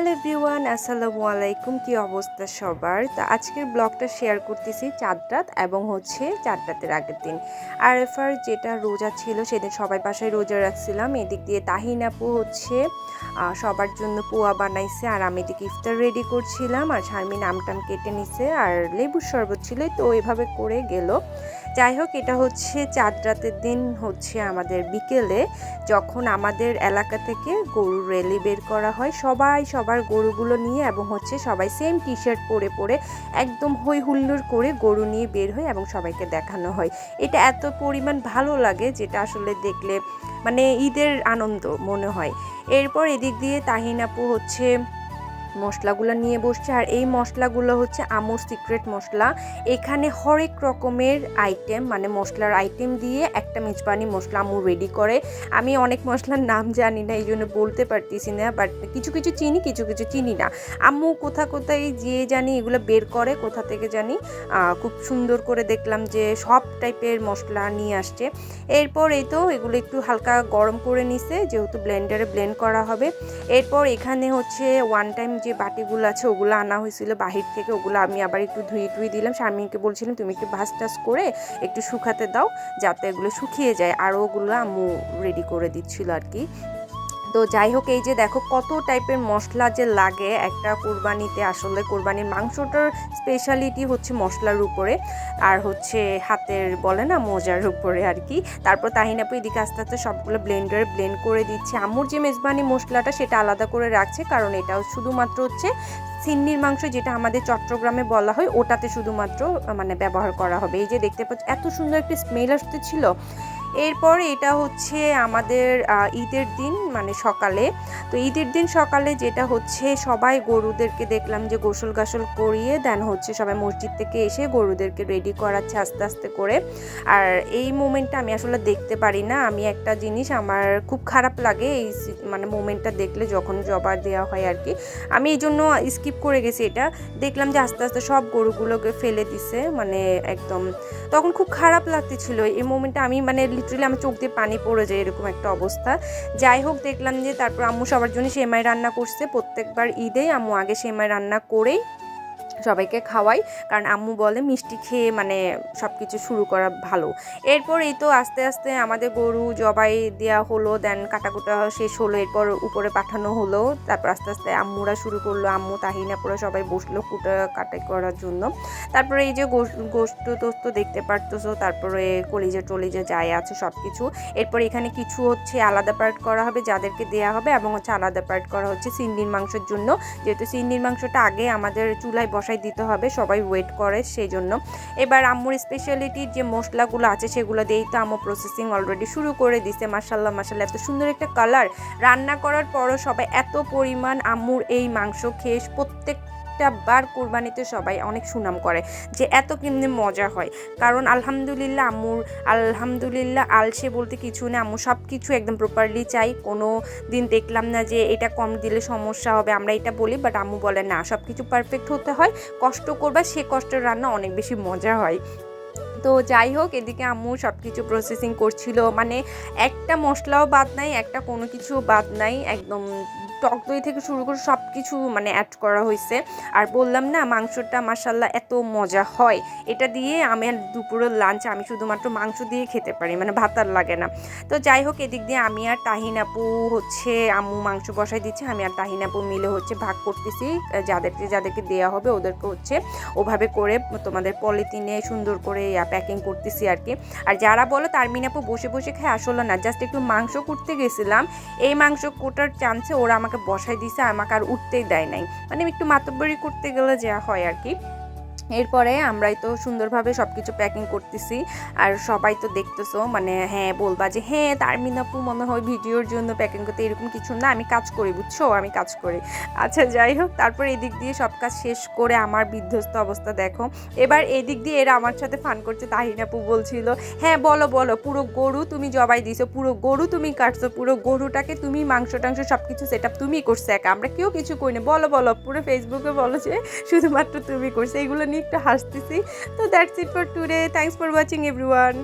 Hello everyone, আসসালামু আলাইকুম। কি অবস্থা সবার? তো আজকের ব্লগটা শেয়ার করতেছি চাঁদ রাত এবং হচ্ছে চাঁদ রাতের আগের দিন। আর এফার যেটা রোজা ছিল সেদিন সবাই বাসায় রোজা রাখছিলাম। এদিক দিয়ে তাহিন আপু হচ্ছে সবার জন্য পোয়া বানাইছে আর আমি এদিকে ইফতার রেডি করছিলাম আর শারমিন আমটাম কেটে নিছে আর লেবুর শরবত ছিল তো এভাবে করে গেল। যাই হোক, এটা হচ্ছে চাঁদ রাতের দিন হচ্ছে আমাদের বিকেলে, যখন আমাদের এলাকা থেকে গরুর রেলি বের করা হয়, সবাই সবাই সবার গরুগুলো নিয়ে এবং হচ্ছে সবাই সেম টি শার্ট পরে পরে একদম হই হুল্লোড় করে গরু নিয়ে বের হয় এবং সবাইকে দেখানো হয়। এটা এত পরিমাণ ভালো লাগে যেটা আসলে দেখলে মানে ঈদের আনন্দ মনে হয়। এরপর এদিক দিয়ে তাহিনাপু হচ্ছে মশলাগুলো নিয়ে বসছে। আর এই মশলাগুলো হচ্ছে আমুর সিক্রেট মশলা। এখানে হরেক রকমের আইটেম মানে মশলার আইটেম দিয়ে একটা মেজবানি মশলা আমু রেডি করে। আমি অনেক মশলার নাম জানি না এই জন্য বলতে পারতেছি না বাট কিছু কিছু চিনি, কিছু কিছু চিনি না। আম্মু কোথা কোথায় যে জানি এগুলো বের করে, কোথা থেকে জানি খুব সুন্দর করে দেখলাম যে সব টাইপের মশলা নিয়ে আসছে। এরপর এই তো এগুলো একটু হালকা গরম করে নিছে, যেহেতু ব্লেন্ডারে ব্লেন্ড করা হবে। এরপর এখানে হচ্ছে ওয়ান টাইম যে বাটিগুলো আছে ওগুলো আনা হয়েছিল বাহির থেকে, ওগুলো আমি আবার একটু ধুয়ে টুয়ে দিলাম। স্বামীকে বলছিলাম, তুমি একটু ভাস টাস করে একটু শুকাতে দাও, যাতে এগুলো শুকিয়ে যায়। আর ওগুলো আম্মু রেডি করে দিচ্ছিল আর কি। তো যাই হোক, এই যে দেখো কত টাইপের মশলা যে লাগে একটা কোরবানিতে। আসলে কোরবানির মাংসটার স্পেশালিটি হচ্ছে মশলার উপরে আর হচ্ছে হাতের বলে না মোজার উপরে আর কি। তারপর তাহিনাপু এদিকে আস্তে আস্তে সবগুলো ব্লেন্ডারে ব্লেন্ড করে দিচ্ছে। আম্মুর যে মেজবানি মশলাটা সেটা আলাদা করে রাখছে, কারণ এটাও শুধুমাত্র হচ্ছে সিন্নির মাংস যেটা আমাদের চট্টগ্রামে বলা হয়, ওটাতে শুধুমাত্র মানে ব্যবহার করা হবে। এই যে দেখতে পাচ্ছ, এত সুন্দর একটি স্মেল আসতে ছিল এরপর এটা হচ্ছে আমাদের ঈদের দিন মানে সকালে। তো ঈদের দিন সকালে যেটা হচ্ছে, সবাই গরুদেরকে দেখলাম যে গোসল গাসল করিয়ে দেন হচ্ছে সবাই মসজিদ থেকে এসে গরুদেরকে রেডি করাচ্ছে আস্তে আস্তে করে। আর এই মোমেন্টটা আমি আসলে দেখতে পারি না। আমি একটা জিনিস, আমার খুব খারাপ লাগে এই মানে মোমেন্টটা দেখলে যখন জবা দেওয়া হয় আর কি। আমি এই জন্য স্কিপ করে গেছি এটা। দেখলাম যে আস্তে আস্তে সব গরুগুলোকে ফেলে দিছে মানে একদম। তখন খুব খারাপ লাগতেছিল। এই মোমেন্টটা আমি মানে লিটারালি আমার চোখ দিয়ে পানি পড়ে যায় এরকম একটা অবস্থা। যাই হোক, দেখলাম যে তারপর আম্মু সবার জন্য সেমাই রান্না করছে। প্রত্যেকবার ঈদে আম্মু আগে সেমাই রান্না করেই সবাইকে খাওয়াই। কারণ আম্মু বলে মিষ্টি খেয়ে মানে সব কিছু শুরু করা ভালো। এরপর এই তো আস্তে আস্তে আমাদের গরু জবাই দেওয়া হলো দেন কাটাকুটা শেষ হলো, এরপর উপরে পাঠানো হলো। তারপর আস্তে আস্তে আম্মুরা শুরু করল, আম্মু তাহিনাপুরা সবাই বসল কুটা কাটাই করার জন্য। তারপরে এই যে গোস্ত টোস্ত দেখতে পারতেছো, তারপরে কলিজা টলিজা যাই আছে সব কিছু এরপর এখানে কিছু হচ্ছে আলাদা পার্ট করা হবে, যাদেরকে দেয়া হবে, এবং হচ্ছে আলাদা পার্ট করা হচ্ছে সিন্ডির মাংসের জন্য। যেহেতু সিন্ডির মাংসটা আগে আমাদের চুলায় বসাই দিতে হবে, সবাই ওয়েট করে সেই জন্য এবার আম্মুর স্পেশালিটির যে মশলাগুলো আছে সেগুলো দিয়েই তো আম্মু প্রসেসিং অলরেডি শুরু করে দিছে। মাসাল্লাহ মাসাল্লাহ এত সুন্দর একটা কালার রান্না করার পরও সবাই এত পরিমাণ আম্মুর এই মাংস খেয়ে প্রত্যেকটা বার কোরবানিতে সবাই অনেক সুনাম করে যে এত কেমনি মজা হয়। কারণ আলহামদুলিল্লাহ আম্মুর, আলহামদুলিল্লাহ আলসে বলতে কিছু না, আম্মু সব কিছু একদম প্রপারলি চাই। কোনো দিন দেখলাম না যে এটা কম দিলে সমস্যা হবে, আমরা এটা বলি বাট আম্মু বলে না সব কিছু পারফেক্ট হতে হয়। কষ্ট করবা, সে কষ্টের রান্না অনেক বেশি মজা হয়। তো যাই হোক, এদিকে আম্মু সব কিছু প্রসেসিং করছিল। মানে একটা মশলাও বাদ নাই, একটা কোনো কিছু বাদ নাই। একদম টক দই থেকে শুরু করে সব কিছু মানে অ্যাড করা হয়েছে আর বললাম না, মাংসটা মাসাল্লাহ এত মজা হয়। এটা দিয়ে আমি আর দুপুরের লাঞ্চ আমি শুধুমাত্র মাংস দিয়ে খেতে পারি মানে ভাত আর লাগে না। তো যাই হোক, এদিক দিয়ে আমি আর তাহিন আপু হচ্ছে আম্মু মাংস বসাই দিচ্ছে। আমি আর তাহিন আপু মিলে হচ্ছে ভাগ করতেছি। যাদেরকে যাদেরকে দেওয়া হবে ওদেরকে হচ্ছে ওভাবে করে তোমাদের পলিথিনে সুন্দর করে প্যাকিং করতেছি আর কি। আর যারা বলো তারমিন আপু বসে বসে খায় আসলে না জাস্ট একটু মাংস করতে গেছিলাম। এই মাংস কোটার চান্সে ওরা আমাকে বসাই দিছে, আমাকে আর উঠতেই দেয় নাই। মানে একটু মাতব্বরি করতে গেলে যা হয় আর কি। এরপরে আমরাই তো সুন্দরভাবে সব কিছু প্যাকিং করতেছি। আর সবাই তো দেখতেছো মানে হ্যাঁ বলবা যে হ্যাঁ তারমিন আপু মনে হয় ভিডিওর জন্য প্যাকিং করতে এরকম কিছু না, আমি কাজ করি, বুঝছ? আমি কাজ করি। আচ্ছা যাই হোক, তারপর এদিক দিয়ে সব কাজ শেষ করে আমার বিধ্বস্ত অবস্থা দেখো। এবার এদিক দিয়ে এরা আমার সাথে ফান করছে তাহিনাপু বলছিল হ্যাঁ বলো বলো, পুরো গরু তুমি জবাই দিছো, পুরো গরু তুমি কাটছো, পুরো গরুটাকে তুমি মাংস, টাংস সব কিছু সেট আপ তুমিই করছ একা, আমরা কেউ কিছু করি না। বলো বলো, পুরো ফেসবুকে বলো যে, শুধুমাত্র তুমি করছ। এগুলো নিয়ে একটু হাসতেছি। তো that's it for today thanks for watching everyone